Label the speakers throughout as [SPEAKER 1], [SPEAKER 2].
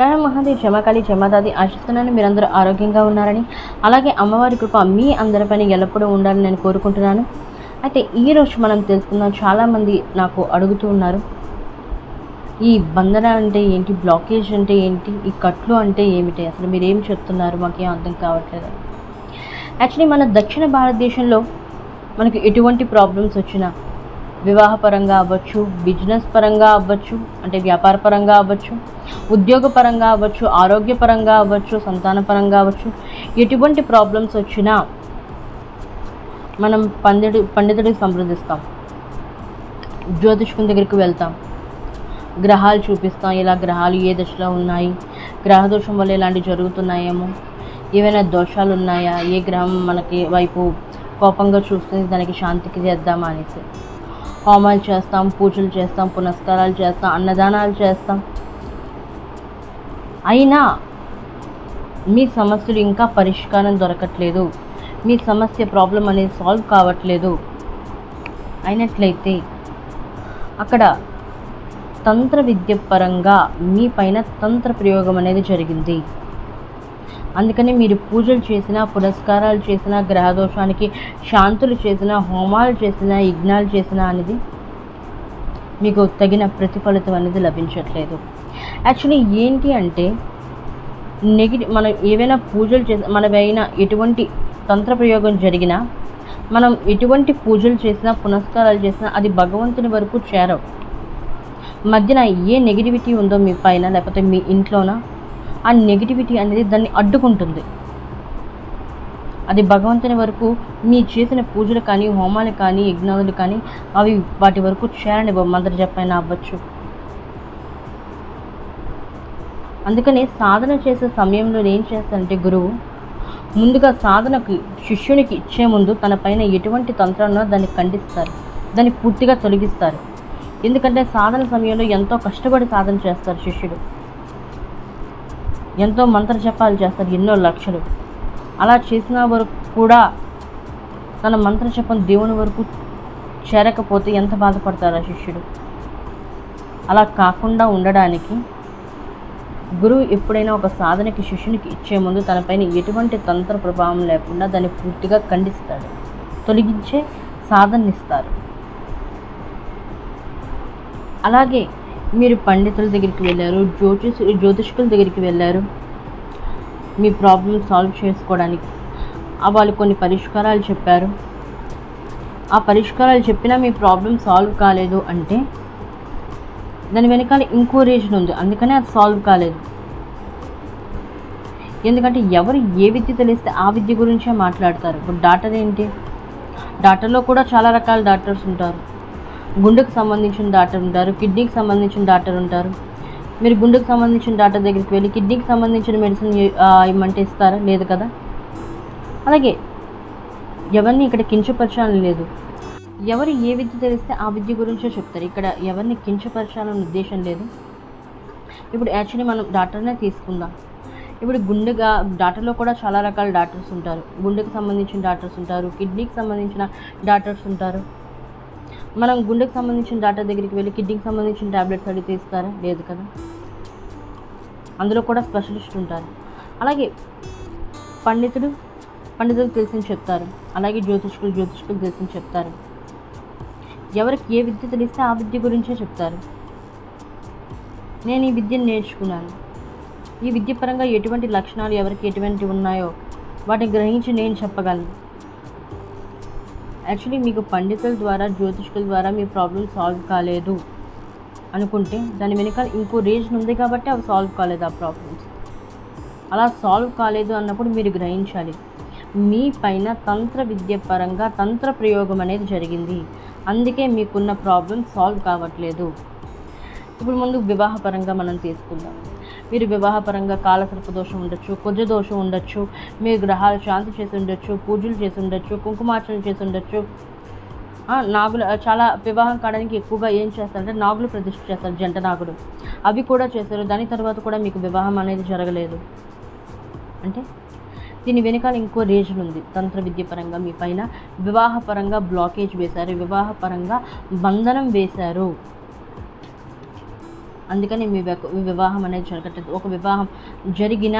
[SPEAKER 1] రాయ మహాదేవి జమకాళి క్షమదాది ఆశిస్తున్నాను. మీరందరూ ఆరోగ్యంగా ఉన్నారని. అలాగే అమ్మవారి కృప మీ అందరిపైన ఎల్లప్పుడూ ఉండాలని నేను కోరుకుంటున్నాను. అయితే ఈరోజు మనం తెలుసుకుందాం. చాలామంది నాకు అడుగుతూ ఉన్నారు. ఈ బంధన అంటే ఏంటి? బ్లాకేజ్ అంటే ఏంటి? ఈ కట్లు అంటే ఏమిటి? అసలు మీరేం చెప్తున్నారు? మాకేం అర్థం కావట్లేదు. యాక్చువల్లీ మన దక్షిణ భారతదేశంలో మనకి ఎటువంటి ప్రాబ్లమ్స్ వచ్చినా వివాహపరంగా అవ్వచ్చు బిజినెస్ పరంగా అవ్వచ్చు అంటే వ్యాపార పరంగా అవ్వచ్చు ఉద్యోగపరంగా అవ్వచ్చు ఆరోగ్యపరంగా అవ్వచ్చు సంతానపరంగా అవ్వచ్చు ఎటువంటి ప్రాబ్లమ్స్ వచ్చినా మనం పండితుడి పండితుడికి సంప్రదిస్తాం. జ్యోతిష్కుని దగ్గరికి వెళ్తాం. గ్రహాలు చూపిస్తాం. ఇలా గ్రహాలు ఏ దశలో ఉన్నాయి? గ్రహదోషం వల్ల ఇలాంటివి జరుగుతున్నాయేమో? ఏవైనా దోషాలు ఉన్నాయా? ఏ గ్రహం మనకి వైపు కోపంగా చూస్తుంది దానికి శాంతికి చేద్దామా అనేసి. హోమాలు చేస్తాం పూజలు చేస్తాం పునస్కారాలు చేస్తాం అన్నదానాలు చేస్తాం. అయినా మీ సమస్యలు ఇంకా పరిష్కారం దొరకట్లేదు. మీ సమస్య ప్రాబ్లం అనేది సాల్వ్ కావట్లేదు. అయినట్లయితే అక్కడ తంత్ర విద్య పరంగా మీ పైన తంత్ర ప్రయోగం అనేది జరిగింది. అందుకని మీరు పూజలు చేసినా పురస్కారాలు చేసినా గ్రహదోషానికి శాంతులు చేసినా హోమాలు చేసినా యజ్ఞాలు చేసినా అనేది మీకు తగిన ప్రతిఫలితం అనేది లభించట్లేదు. యాక్చువల్లీ ఏంటి అంటే నెగిటివ్ మనం ఏవైనా పూజలు చేసి మనవైనా ఎటువంటి తంత్ర ప్రయోగం జరిగినా మనం ఎటువంటి పూజలు చేసినా పునస్కారాలు చేసినా అది భగవంతుని వరకు చేరవు. మధ్యన ఏ నెగిటివిటీ ఉందో మీ పైన లేకపోతే మీ ఇంట్లోనా ఆ నెగిటివిటీ అనేది దాన్ని అడ్డుకుంటుంది. అది భగవంతుని వరకు మీ చేసిన పూజలు కానీ హోమాలు కానీ యజ్ఞాలు కానీ అవి వాటి వరకు చేరని మంత్ర జపైనా అవ్వచ్చు. అందుకని సాధన చేసే సమయంలో ఏం చేస్తానంటే గురువు ముందుగా సాధనకు శిష్యునికి ఇచ్చే ముందు తన పైన ఎటువంటి తంత్రంలో దాన్ని ఖండిస్తారు. దాన్ని పూర్తిగా తొలగిస్తారు. ఎందుకంటే సాధన సమయంలో ఎంతో కష్టపడి సాధన చేస్తారు శిష్యుడు ఎంతో మంత్ర జపాలు చేస్తారు ఎన్నో లక్షలు. అలా చేసిన వరకు కూడా తన మంత్ర జపం దేవుని వరకు చేరకపోతే ఎంత బాధపడతారు ఆ శిష్యుడు? అలా కాకుండా ఉండడానికి గురువు ఎప్పుడైనా ఒక సాధనకి శిష్యునికి ఇచ్చే ముందు తనపైన ఎటువంటి తంత్ర ప్రభావం లేకుండా దాన్ని పూర్తిగా ఖండిస్తాడు. తొలగించే సాధననిస్తారు. అలాగే మీరు పండితుల దగ్గరికి వెళ్ళారు జ్యోతిష్ జ్యోతిష్కుల దగ్గరికి వెళ్ళారు మీ ప్రాబ్లమ్ సాల్వ్ చేసుకోవడానికి. వాళ్ళు కొన్ని పరిష్కారాలు చెప్పారు. ఆ పరిష్కారాలు చెప్పినా మీ ప్రాబ్లం సాల్వ్ కాలేదు అంటే దాని వెనకాల ఇంకో రీజన్ ఉంది. అందుకనే అది సాల్వ్ కాలేదు. ఎందుకంటే ఎవరు ఏ విద్య తెలిస్తే ఆ విద్య గురించే మాట్లాడతారు. ఇప్పుడు డాక్టర్ ఏంటి? డాక్టర్లో కూడా చాలా రకాల డాక్టర్స్ ఉంటారు. గుండెకు సంబంధించిన డాక్టర్ ఉంటారు కిడ్నీకి సంబంధించిన డాక్టర్ ఉంటారు. మీరు గుండెకు సంబంధించిన డాక్టర్ దగ్గరికి వెళ్ళి కిడ్నీకి సంబంధించిన మెడిసిన్ ఇమ్మంటే ఇస్తారా? లేదు కదా? అలాగే ఎవరిని ఇక్కడ కించపరచాలని లేదు. ఎవరు ఏ విద్య తెలిస్తే ఆ విద్య గురించే చెప్తారు. ఇక్కడ ఎవరిని కించపరచాలనే ఉద్దేశం లేదు. ఇప్పుడు యాక్చువల్లీ మనం డాక్టర్నే తీసుకుందాం. ఇప్పుడు గుండెగా డాక్టర్లో కూడా చాలా రకాల డాక్టర్స్ ఉంటారు. గుండెకు సంబంధించిన డాక్టర్స్ ఉంటారు కిడ్నీకి సంబంధించిన డాక్టర్స్ ఉంటారు. మనం గుండెకి సంబంధించిన డాక్టర్ దగ్గరికి వెళ్ళి కిడ్నీకి సంబంధించిన ట్యాబ్లెట్స్ అడిగితే ఇస్తారా? లేదు కదా. అందులో కూడా స్పెషలిస్ట్ ఉంటారు. అలాగే పండితుడు పండితులకు తెలిసింది చెప్తారు. అలాగే జ్యోతిష్కులు జ్యోతిష్కులు తెలిసిన చెప్తారు. ఎవరికి ఏ విద్య తెలిస్తే ఆ విద్య గురించే చెప్తారు. నేను ఈ విద్యను నేర్చుకున్నాను. ఈ విద్య పరంగా ఎటువంటి లక్షణాలు ఎవరికి ఎటువంటి ఉన్నాయో వాటిని గ్రహించి నేను చెప్పగలను. యాక్చువల్లీ మీకు పండితుల ద్వారా జ్యోతిష్కుల ద్వారా మీ ప్రాబ్లం సాల్వ్ కాలేదు అనుకుంటే దాని వెనకాల ఇంకో రీజన్ ఉంది కాబట్టి అవి సాల్వ్ కాలేదు ఆ ప్రాబ్లమ్స్ అలా సాల్వ్ కాలేదు అన్నప్పుడు మీరు గ్రహించాలి మీ పైన తంత్ర విద్య పరంగా తంత్ర ప్రయోగం అనేది జరిగింది. అందుకే మీకున్న ప్రాబ్లం సాల్వ్ కావట్లేదు. ఇప్పుడు ముందు వివాహపరంగా మనం తీసుకుందాం. మీరు వివాహపరంగా కాలసర్ప దోషం ఉండొచ్చు కుజ దోషం ఉండొచ్చు మీరు గ్రహాలు శాంతి చేసి ఉండొచ్చు పూజలు చేసి ఉండొచ్చు కుంకుమార్చన చేసి ఉండొచ్చు. నాగులు చాలా వివాహం కావడానికి ఎక్కువగా ఏం చేస్తారంటే నాగులు ప్రతిష్ఠ చేస్తారు జంట నాగులు. అవి కూడా చేశారు దాని తర్వాత కూడా మీకు వివాహం అనేది జరగలేదు. అంటే దీని వెనకాల ఇంకో రీజన్ ఉంది తంత్ర విద్య పరంగా మీ పైన వివాహపరంగా బ్లాకేజ్ వేశారు వివాహపరంగా బంధనం వేశారు. అందుకని మీ మీ వివాహం అనేది జరగట్లేదు. ఒక వివాహం జరిగిన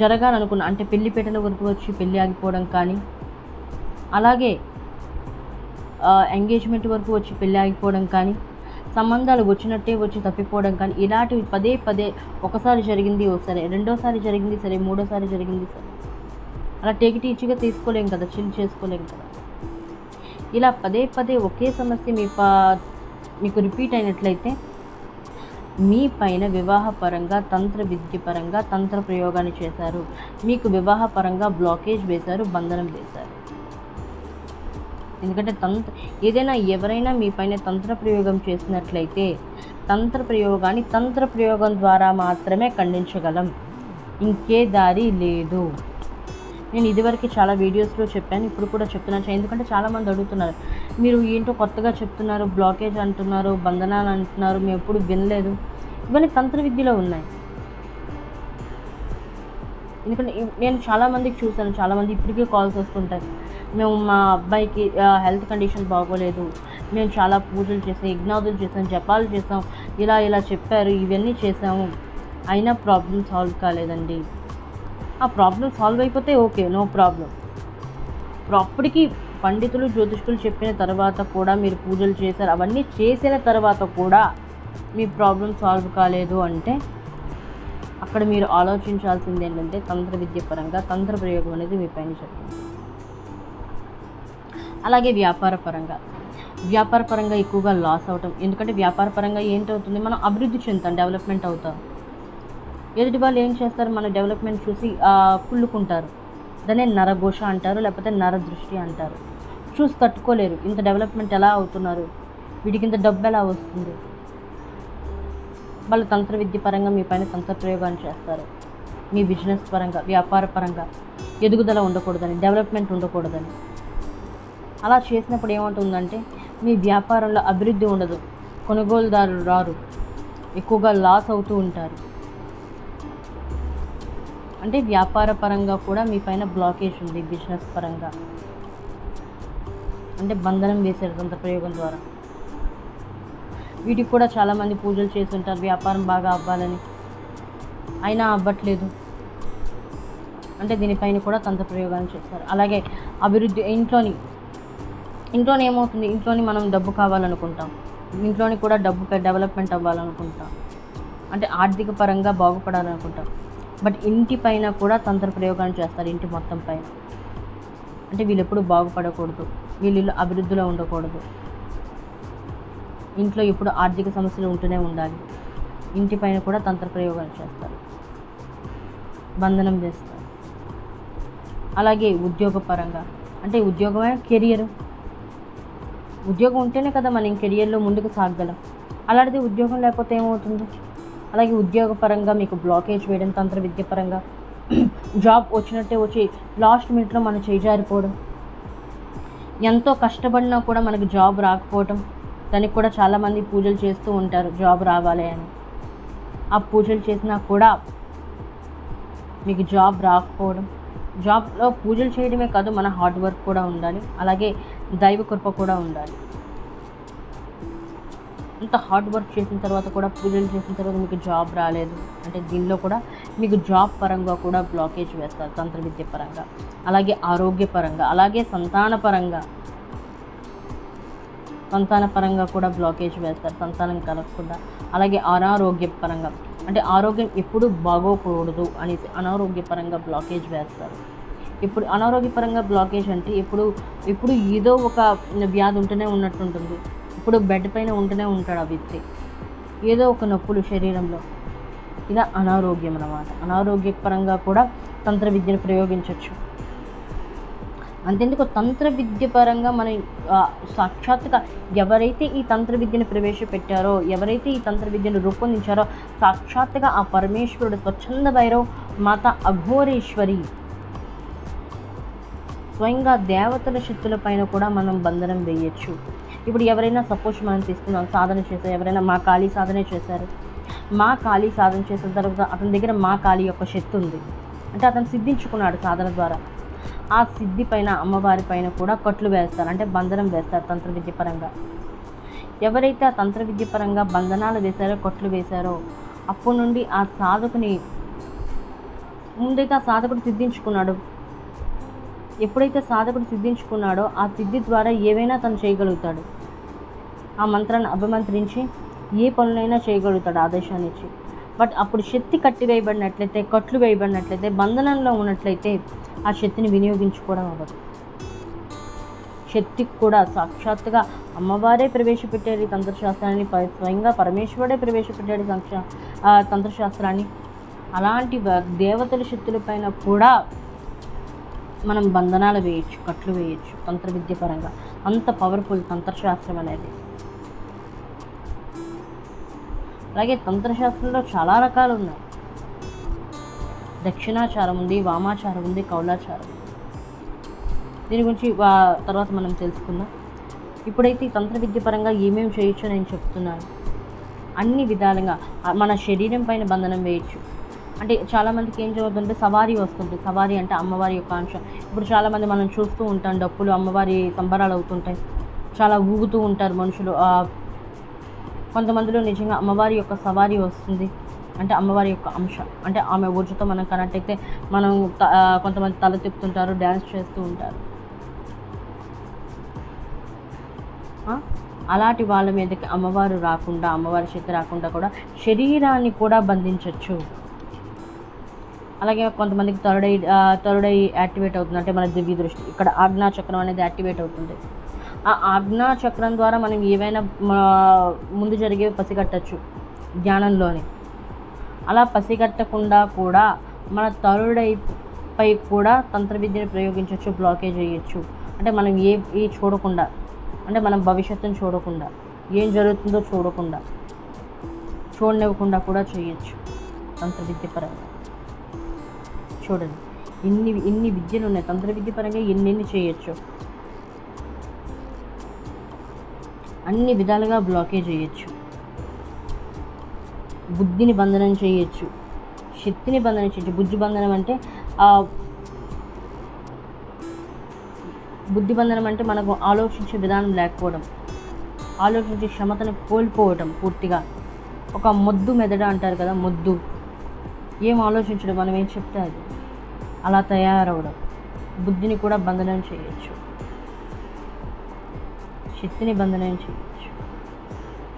[SPEAKER 1] జరగాలనుకున్న అంటే పెళ్ళి పెట్టిన వరకు వచ్చి పెళ్ళి ఆగిపోవడం కానీ అలాగే ఎంగేజ్మెంట్ వరకు వచ్చి పెళ్ళి ఆగిపోవడం కానీ సంబంధాలు వచ్చినట్టే వచ్చి తప్పిపోవడం కానీ ఇలాంటివి పదే పదే ఒకసారి జరిగింది సరే రెండోసారి జరిగింది సరే మూడోసారి జరిగింది సరే అలా టేకిటి ఇచ్చిగా తీసుకోలేం కదా చిల్ చేసుకోలేం కదా. ఇలా పదే పదే ఒకే సమస్య మీ పా మీకు రిపీట్ అయినట్లయితే మీ పైన వివాహపరంగా తంత్ర విద్య పరంగా తంత్ర ప్రయోగాన్ని చేశారు. మీకు వివాహపరంగా బ్లాకేజ్ వేశారు బంధనం వేశారు. ఎందుకంటే తంత్ర ఏదైనా ఎవరైనా మీ పైన తంత్ర ప్రయోగం చేసినట్లయితే తంత్ర ప్రయోగాన్ని తంత్ర ప్రయోగం ద్వారా మాత్రమే ఖండించగలం. ఇంకే దారి లేదు. నేను ఇదివరకు చాలా వీడియోస్లో చెప్పాను ఇప్పుడు కూడా చెప్తున్నాను. ఎందుకంటే చాలామంది అడుగుతున్నారు మీరు ఏంటో కొత్తగా చెప్తున్నారు బ్లాకేజ్ అంటున్నారు బంధనాలు అంటున్నారు మేము ఎప్పుడు వినలేదు. ఇవన్నీ తంత్ర విద్యలో ఉన్నాయి. ఎందుకంటే నేను చాలామందికి చూశాను చాలామంది ఇప్పటికే కాల్స్ వస్తుంటాయి. మేము మా అబ్బాయికి హెల్త్ కండిషన్ బాగోలేదు. మేము చాలా పూజలు చేసాం యజ్ఞాదులు చేసాం జపాలు చేసాం ఇలా ఇలా చెప్పారు ఇవన్నీ చేసాము. అయినా ప్రాబ్లం సాల్వ్ కాలేదండి. ఆ ప్రాబ్లం సాల్వ్ అయిపోతే ఓకే నో ప్రాబ్లం అప్పటికి పండితులు జ్యోతిష్కులు చెప్పిన తర్వాత కూడా మీరు పూజలు చేశారు. అవన్నీ చేసిన తర్వాత కూడా మీ ప్రాబ్లం సాల్వ్ కాలేదు అంటే అక్కడ మీరు ఆలోచించాల్సింది ఏంటంటే తంత్ర విద్య పరంగా తంత్ర ప్రయోగం అనేది మీ పైన చెప్పండి అలాగే వ్యాపార పరంగా. వ్యాపార పరంగా ఎక్కువగా లాస్ అవటం. ఎందుకంటే వ్యాపార పరంగా ఏంటవుతుంది? మనం అభివృద్ధి చెందుతాం డెవలప్మెంట్ అవుతాం. ఎదుటి వాళ్ళు ఏం చేస్తారు? మన డెవలప్మెంట్ చూసి పుల్లుకుంటారు కుళ్ళుకుంటారు. దాన్ని నరఘోష అంటారు లేకపోతే నరదృష్టి అంటారు. చూసి తట్టుకోలేరు. ఇంత డెవలప్మెంట్ ఎలా అవుతున్నారు? వీటికి ఇంత డబ్బు ఎలా వస్తుంది? వాళ్ళు తంత్ర విద్య పరంగా మీ పైన తంత్ర ప్రయోగాలు చేస్తారు. మీ బిజినెస్ పరంగా వ్యాపార పరంగా ఎదుగుదల ఉండకూడదని డెవలప్మెంట్ ఉండకూడదని. అలా చేసినప్పుడు ఏమంటుందంటే మీ వ్యాపారంలో అభివృద్ధి ఉండదు. కొనుగోలుదారులు రారు. ఎక్కువగా లాస్ అవుతూ ఉంటారు. అంటే వ్యాపార పరంగా కూడా మీ పైన బ్లాకేజ్ ఉంది బిజినెస్ పరంగా. అంటే బంధనం వేసారు దంత ప్రయోగం ద్వారా. వీటికి కూడా చాలామంది పూజలు చేస్తుంటారు వ్యాపారం బాగా అవ్వాలని. అయినా అవ్వట్లేదు. అంటే దీనిపైన కూడా తంత్ర ప్రయోగాలు చేస్తారు. అలాగే అభివృద్ధి ఇంట్లోని ఇంట్లోని ఏమవుతుంది? ఇంట్లోని మనం డబ్బు కావాలనుకుంటాం. ఇంట్లోని కూడా డబ్బుపై డెవలప్మెంట్ అవ్వాలనుకుంటాం. అంటే ఆర్థిక పరంగా బాగుపడాలనుకుంటాం. బట్ ఇంటి పైన కూడా తంత్ర ప్రయోగాలు చేస్తారు ఇంటి మొత్తం పైన. అంటే వీళ్ళు ఎప్పుడు బాగుపడకూడదు. వీళ్ళు అభివృద్ధిలో ఉండకూడదు. ఇంట్లో ఎప్పుడు ఆర్థిక సమస్యలు ఉంటూనే ఉండాలి. ఇంటి పైన కూడా తంత్ర ప్రయోగాలు చేస్తారు. బంధనం చేస్తారు. అలాగే ఉద్యోగపరంగా అంటే ఉద్యోగమే కెరియర్. ఉద్యోగం ఉంటేనే కదా మనం కెరియర్లో ముందుకు సాగగలం. అలాంటిది ఉద్యోగం లేకపోతే ఏమవుతుంది? అలాగే ఉద్యోగపరంగా మీకు బ్లాకేజ్ వేయడం తంత్ర విద్య పరంగా జాబ్ వచ్చినట్టే వచ్చి లాస్ట్ మినిట్లో మనం చేజారిపోవడం ఎంతో కష్టపడినా కూడా మనకు జాబ్ రాకపోవడం దానికి కూడా చాలామంది పూజలు చేస్తూ ఉంటారు జాబ్ రావాలి అని. ఆ పూజలు చేసినా కూడా మీకు జాబ్ రాకపోవడం. జాబ్లో పూజలు చేయడమే కాదు మన హార్డ్ వర్క్ కూడా ఉండాలి. అలాగే దైవ కృప కూడా ఉండాలి. అంత హార్డ్ వర్క్ చేసిన తర్వాత కూడా పూజలు చేసిన తర్వాత మీకు జాబ్ రాలేదు. అంటే దీనిలో కూడా మీకు జాబ్ పరంగా కూడా బ్లాకేజ్ వేస్తారు తంత్ర విద్య పరంగా. అలాగే ఆరోగ్య పరంగా అలాగే సంతాన పరంగా. సంతాన పరంగా కూడా బ్లాకేజ్ వేస్తారు సంతానం కలగకుండా. అలాగే అనారోగ్య పరంగా. అంటే ఆరోగ్యం ఎప్పుడు బాగోకూడదు అనేసి అనారోగ్యపరంగా బ్లాకేజ్ వేస్తారు. ఇప్పుడు అనారోగ్యపరంగా బ్లాకేజ్ అంటే ఇప్పుడు ఇప్పుడు ఏదో ఒక వ్యాధి ఉంటూనే ఉన్నట్టుంటుంది. ఎప్పుడు బెడ్ పైన ఉంటూనే ఉంటాడు ఆ వ్యక్తి. ఏదో ఒక నొప్పులు శరీరంలో. ఇలా అనారోగ్యం అన్నమాట. అనారోగ్యపరంగా కూడా తంత్ర విద్యను ప్రయోగించవచ్చు అంతెందుకు తంత్ర విద్య పరంగా మనం సాక్షాత్తుగా ఎవరైతే ఈ తంత్ర విద్యను ప్రవేశపెట్టారో ఎవరైతే ఈ తంత్ర విద్యను రూపొందించారో సాక్షాత్తుగా ఆ పరమేశ్వరుడు స్వచ్ఛంద భైరవ్ మాత అఘోరేశ్వరి. స్వయంగా దేవతల శక్తుల పైన కూడా మనం బంధనం వేయచ్చు. ఇప్పుడు ఎవరైనా సపోజ్ మనం తీసుకున్నాం సాధన చేశారు ఎవరైనా మా ఖాళీ సాధన చేశారు. మా ఖాళీ సాధన చేసిన తర్వాత అతని దగ్గర మా ఖాళీ యొక్క శక్తి ఉంది. అంటే అతను సిద్ధించుకున్నాడు సాధన ద్వారా. ఆ సిద్ధి పైన అమ్మవారి పైన కూడా కట్లు వేస్తారు. అంటే బంధనం వేస్తారు తంత్ర విద్య పరంగా. ఎవరైతే ఆ తంత్ర విద్య పరంగా బంధనాలు వేశారో కొట్లు వేశారో అప్పటి నుండి ఆ సాధకుని ముందైతే ఆ సాధకుడు సిద్ధించుకున్నాడు. ఎప్పుడైతే సాధకుడు సిద్ధించుకున్నాడో ఆ సిద్ధి ద్వారా ఏవైనా తను చేయగలుగుతాడు. ఆ మంత్రాన్ని అభిమంత్రించి ఏ పనులైనా చేయగలుగుతాడు ఆదేశాన్ని ఇచ్చి. బట్ అప్పుడు శక్తి కట్టి వేయబడినట్లయితే కట్లు వేయబడినట్లయితే బంధనంలో ఉన్నట్లయితే ఆ శక్తిని వినియోగించుకోవడం అవ్వదు. శక్తికి కూడా సాక్షాత్తుగా అమ్మవారే ప్రవేశపెట్టారు ఈ తంత్రశాస్త్రాన్ని ప- స్వయంగా పరమేశ్వరుడే ప్రవేశపెట్టాడు సంక్ష ఆ తంత్రశాస్త్రాన్ని. అలాంటి వ- దేవతల శక్తుల పైన కూడా మనం బంధనాలు వేయచ్చు కట్లు వేయచ్చు తంత్ర విద్య పరంగా. అంత పవర్ఫుల్ తంత్రశాస్త్రం అనేది. అలాగే తంత్రశాస్త్రంలో చాలా రకాలు ఉన్నాయి. దక్షిణాచారం ఉంది వామాచారం ఉంది కౌలాచారం దీని గురించి తర్వాత మనం తెలుసుకుందాం. ఇప్పుడైతే ఈ తంత్ర విద్య పరంగా ఏమేమి చేయొచ్చో నేను చెప్తున్నాను. అన్ని విధాలుగా మన శరీరం పైన బంధనం వేయచ్చు. అంటే చాలామందికి ఏం జరుగుతుందంటే సవారీ వస్తుంటుంది. సవారీ అంటే అమ్మవారి యొక్క అంశం. ఇప్పుడు చాలామంది మనం చూస్తూ ఉంటాం డప్పులు అమ్మవారి సంబరాలు అవుతుంటాయి. చాలా ఊగుతూ ఉంటారు మనుషులు. కొంతమందిలో నిజంగా అమ్మవారి యొక్క సవారీ వస్తుంది. అంటే అమ్మవారి యొక్క అంశ. అంటే ఆమె ఊర్జతో మనం కనెక్ట్ అయితే మనం కొంతమంది తల తిప్పుతుంటారు డ్యాన్స్ చేస్తూ ఉంటారు. అలాంటి వాళ్ళ మీదకి అమ్మవారు రాకుండా అమ్మవారి శక్తి రాకుండా కూడా శరీరాన్ని కూడా బంధించవచ్చు అలాగే కొంతమందికి third eye third eye activate అవుతుంది. అంటే మన దివ్య దృష్టి. ఇక్కడ ఆజ్ఞా చక్రం అనేది యాక్టివేట్ అవుతుంది. ఆ ఆజ్ఞా చక్రం ద్వారా మనం ఏవైనా మా- ముందు జరిగేవి పసిగట్టచ్చు ధ్యానంలోనే అలా పసిగట్టకుండా కూడా మన తరుడైపై కూడా తంత్ర విద్యను ప్రయోగించవచ్చు బ్లాకేజ్ చేయొచ్చు అంటే మనం ఏ ఏ చూడకుండా అంటే మనం భవిష్యత్తును చూడకుండా ఏం జరుగుతుందో చూడకుండా చూడనివ్వకుండా కూడా చేయొచ్చు తంత్ర విద్యపరంగా చూడండి ఇన్ని ఇన్ని విద్యలు ఉన్నాయి. తంత్ర విద్య పరంగా ఎన్నెన్ని చేయొచ్చు? అన్ని విధాలుగా బ్లాకేజ్ చేయొచ్చు. బుద్ధిని బంధనం చేయొచ్చు. శక్తిని బంధనం చేయొచ్చు. బుద్ధి బంధనం అంటే ఆ, బుద్ధి బంధనం అంటే మనకు ఆలోచించే విధానం లేకపోవడం. ఆలోచించే క్షమతను కోల్పోవటం పూర్తిగా. ఒక మొద్దు మెదడు అంటారు కదా మొద్దు. ఏం ఆలోచించడం మనం ఏం చెప్తే అది. అలా తయారవడం. బుద్ధిని కూడా బంధనం చేయొచ్చు. శక్తిని బంధనం చేయొచ్చు.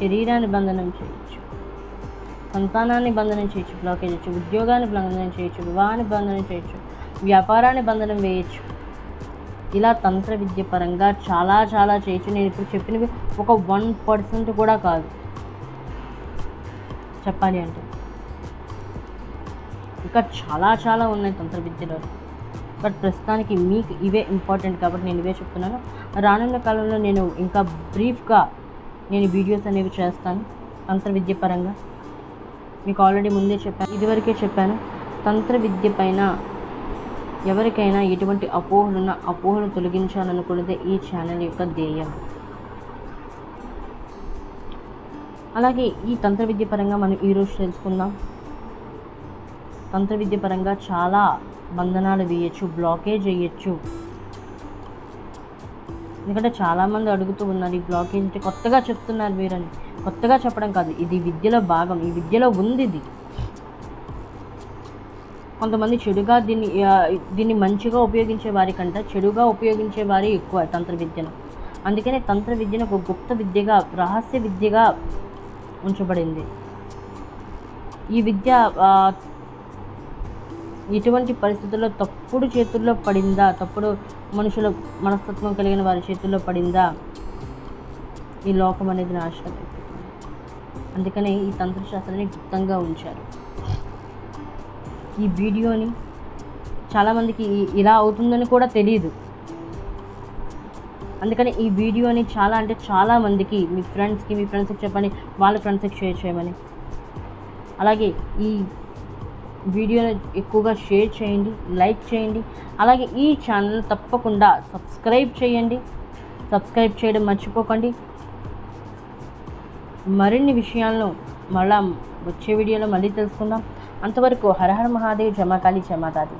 [SPEAKER 1] శరీరాన్ని బంధనం చేయొచ్చు. సంతానాన్ని బంధనం చేయొచ్చు. బ్లాకేజ్ చేయొచ్చు. ఉద్యోగాన్ని బంధనం చేయొచ్చు. వివాహాన్ని బంధనం చేయొచ్చు. వ్యాపారాన్ని బంధనం వేయచ్చు. ఇలా తంత్ర విద్య పరంగా చాలా చాలా చేయొచ్చు. నేను ఇప్పుడు చెప్పినవి ఒక వన్ పర్సెంట్ కూడా కాదు. చెప్పాలి అంటే. ఇంకా చాలా చాలా ఉన్నాయి తంత్ర విద్యలో. బట్ ప్రస్తుతానికి మీకు ఇవే ఇంపార్టెంట్ కాబట్టి నేను ఇవే చెప్తున్నాను. రానున్న కాలంలో నేను ఇంకా బ్రీఫ్గా నేను వీడియోస్ అనేవి చేస్తాను తంత్ర విద్యపరంగా మీకు ఆల్రెడీ ముందే చెప్పాను ఇదివరకే చెప్పాను తంత్ర విద్య పైన ఎవరికైనా ఎటువంటి అపోహలున్న అపోహలు తొలగించాలనుకున్నదే ఈ ఛానల్ యొక్క ధ్యేయం. అలాగే ఈ తంత్ర విద్య పరంగా మనం ఈరోజు తెలుసుకుందాం. తంత్ర విద్య పరంగా చాలా బంధనాలు వేయచ్చు బ్లాకేజ్ వేయచ్చు. ఎందుకంటే చాలామంది అడుగుతూ ఉన్నారు ఈ బ్లాక్ ఏంటి కొత్తగా చెప్తున్నారు మీరని కొత్తగా చెప్పడం కాదు ఇది విద్యలో భాగం ఈ విద్యలో ఉంది ఇది. కొంతమంది చెడుగా దీన్ని దీన్ని మంచిగా ఉపయోగించే వారికంటే చెడుగా ఉపయోగించే వారి ఎక్కువ తంత్ర విద్యను. అందుకనే తంత్ర విద్యను ఒక గుప్త విద్యగా రహస్య విద్యగా ఉంచబడింది. ఈ విద్య ఇటువంటి ఎటువంటి పరిస్థితుల్లో తప్పుడు చేతుల్లో పడిందా తప్పుడు మనుషుల మనస్తత్వం కలిగిన వారి చేతుల్లో పడిందా? ఈ లోకం అనేది నాశనం అందుకనే ఈ తంత్రశాస్త్రాన్ని గుప్తంగా ఉంచారు. ఈ వీడియోని చాలామందికి ఇలా అవుతుందని కూడా తెలియదు అందుకని ఈ వీడియోని చాలా అంటే చాలామందికి మీ ఫ్రెండ్స్కి మీ ఫ్రెండ్స్కి చెప్పండి వాళ్ళ ఫ్రెండ్స్కి షేర్ చేయమని. అలాగే ఈ వీడియోని ఎక్కువగా షేర్ చేయండి లైక్ చేయండి. అలాగే ఈ ఛానల్ తప్పకుండా సబ్స్క్రైబ్ చేయండి. సబ్స్క్రైబ్ చేయడం మర్చిపోకండి. మరిన్ని విషయాలను మళ్ళా వచ్చే వీడియోలో మళ్ళీ తెలుసుకుందాం. అంతవరకు హరహర మహాదేవ్ జమాకాళి జమాదాది